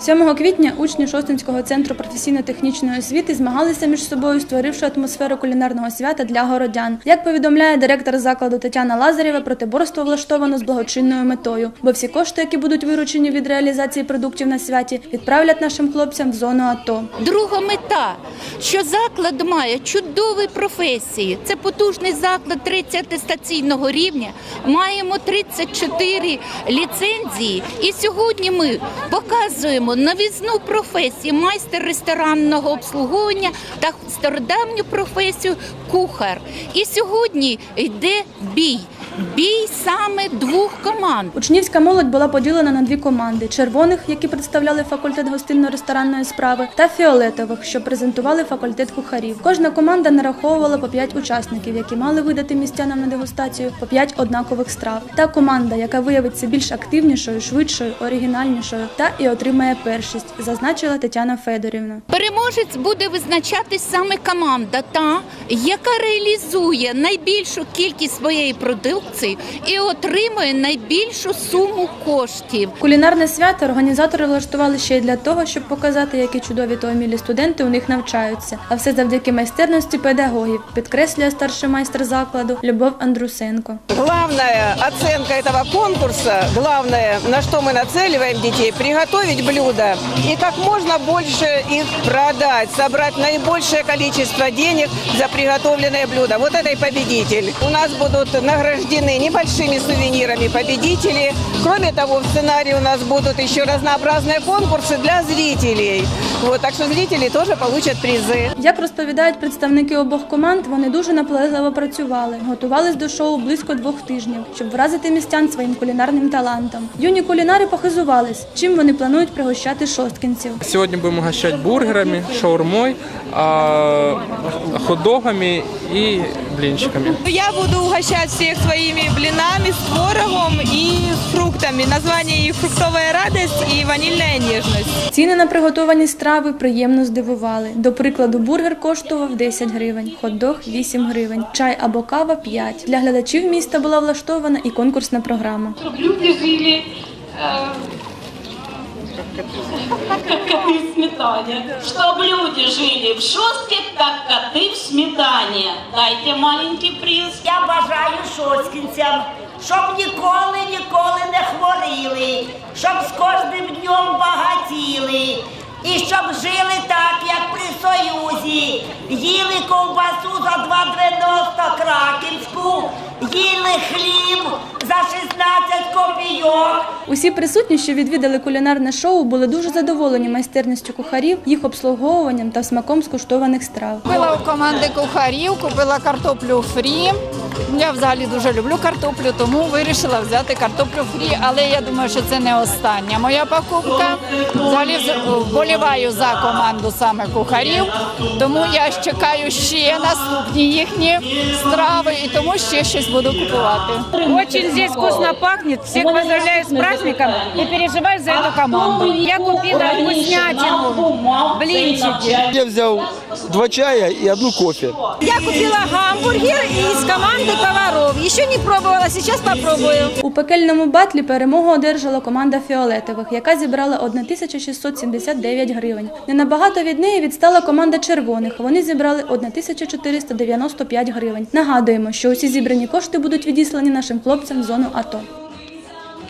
7 квітня учні Шостинського центру професійно-технічної освіти змагалися між собою, створивши атмосферу кулінарного свята для городян. Як повідомляє директор закладу Тетяна Лазарєва, протиборство влаштовано з благочинною метою, бо всі кошти, які будуть виручені від реалізації продуктів на святі, відправлять нашим хлопцям в зону АТО. Друга мета, що заклад має чудові професії. Це потужний заклад 30 атестаційного рівня. Маємо 34 ліцензії. І сьогодні ми показуємо новізну професію майстер ресторанного обслуговування та стародавню професію кухар. І сьогодні йде бій. Бій саме двох команд. Учнівська молодь була поділена на дві команди: червоних, які представляли факультет гостинно-ресторанної справи, та фіолетових, що презентували факультет кухарів. Кожна команда нараховувала по 5 учасників, які мали видати містянам на дегустацію по 5 однакових страв. Та команда, яка виявиться більш активнішою, швидшою, оригінальнішою, та і отримає першість, зазначила Тетяна Федорівна. Переможець буде визначатись саме команда, та яка реалізує найбільшу кількість своєї продукції і отримує найбільшу суму коштів. Кулінарне свято організатори влаштували ще й для того, щоб показати, які чудові та умілі студенти у них навчаються. А все завдяки майстерності педагогів, підкреслює старший майстер закладу Любов Андрусенко. Главная оценка этого конкурса, главное, на что мы нацеливаем детей, приготовить блюда и как можно больше их продать, собрать наибольшее количество денег за приготовленное блюдо. Вот это и победитель. У нас будут награждены небольшими сувенирами победители. Кроме того, в сценарии у нас будут еще разнообразные конкурсы для зрителей. Вот, так что зрители тоже получат призы. Як розповідають представники обох команд, вони дуже наполегливо працювали, готувались до шоу близько двох тижнів, щоб вразити містян своїм кулінарним талантом. Юні кулінари похизувались, чим вони планують пригощати шосткінців. Сегодня будем угощать бургерами, шаурмой, хот-догами и блинчиками. Я буду угощать всех своими блинами с творогом и фруктами. Название их «Фруктовая радость» и «Ванильная нежность». Ціни на приготовані страви приємно здивували. До прикладу, бургер коштував 10 гривень, хот-дог – 8 гривень, чай або кава – 5. Для глядачів міста була влаштована і конкурсна програма. чтобы люди жили э, как коты в сметане. Чтобы люди жили в шостке, как коты в сметане. Дайте маленький приз. Я бажаю шоскінцям, щоб ніколи, ніколи не хворіли, щоб з кожним днем багатіли. І щоб жили так, як при Союзі, їли ковбасу за 2,90 краківську, їли хліб за 16 копійок. Усі присутні, що відвідали кулінарне шоу, були дуже задоволені майстерністю кухарів, їх обслуговуванням та смаком скуштованих страв. Купила у команди кухарів, купила картоплю фрі. Я взагалі дуже люблю картоплю, тому вирішила взяти картоплю фрі. Але я думаю, що це не остання моя покупка. Взагалі вболіваю за команду саме кухарів, тому я чекаю ще наступні їхні страви і тому ще щось буду купувати. Очень здесь вкусно пахнет. Всех поздравляю с праздником и переживаю за эту команду. Я купила вкуснятину, блинчики. Я взял два чая и одну кофе. Я купила гамбургер из команды поваров. Еще не пробовала, сейчас попробую. У пекельному батлі перемогу одержала команда фіолетових, яка зібрала 1679 гривень. Не набагато від неї відстала команда червоних. Вони зібрали 1495 гривень. Нагадуємо, що усі зібрані кошти будуть відіслані нашим хлопцям в зону АТО.